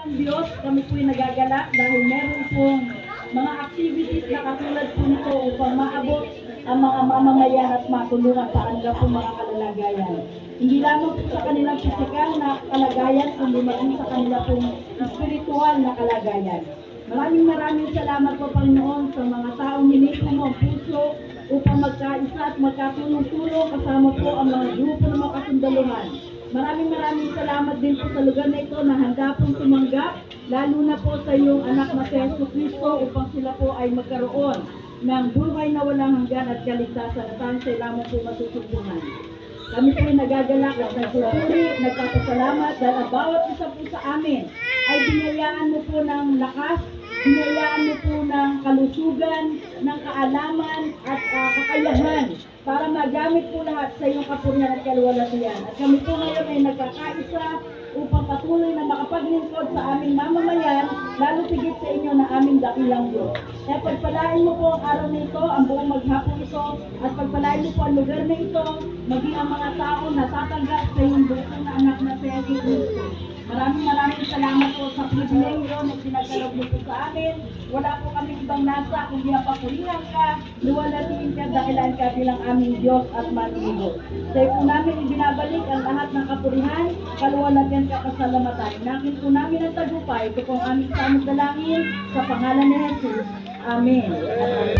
Ang Diyos, kami po'y nagagalak dahil meron pong mga activities na katulad po nito upang maabot ang mga mamamayan at matulungan sa kanila pong mga kalalagayan. Hindi lamang po sa kanilang pisikal na kalagayan, kundi maging sa kanila pong spiritual na kalagayan. Maraming maraming salamat po Panginoon sa mga taong minito mo ang puso upang magkaisa at magkatulong-tulong kasama po ang mga grupo ng mga kasundaluhan. Maraming maraming salamat din po sa lugar na ito na handa pong tumanggap, lalo na po sa iyong anak na Yesu Cristo upang sila po ay magkaroon ng buhay na walang hanggan at kaligtasan at saan sila lamang po masusubuhan. Kami po ay nagagalak at nagpupuri, nagpapasalamat dahil ang bawat isa po sa amin ay binayaan mo po ng lakas, binayaan mo po ng kalusugan, ng kaalaman at ah, kakayahan para magamit po lahat sa iyong kapurihan at kaluwalhatian. At kami po ngayon ay nagkakaisa upang patuloy na makapaglingkod sa aming mamamayan, lalo tigit sa inyo na aming dakilang Diyos. Kaya pagpalain mo po ang araw na ito, ang buong maghapon ito, at pagpalain mo po ang lugar na ito, maging ang mga tao na tatanggap sa iyong bukong na anak na Cristo. Maraming maraming salamat po sa pribilegyo na pinagkalog mo sa amin. Wala po kami ibang nasa, kundi ang papurihan ka, luwalhatiin ka, dakilan ka bilang aming Diyos at Manungo. Sa po namin ibinabalik ang lahat ng kapurihan, kaluwalhatian ka kasalamatan. Nakit po namin ang tagumpay, ito po ang aming samot dalangin, sa pangalan ni Jesus. Amen. Amen.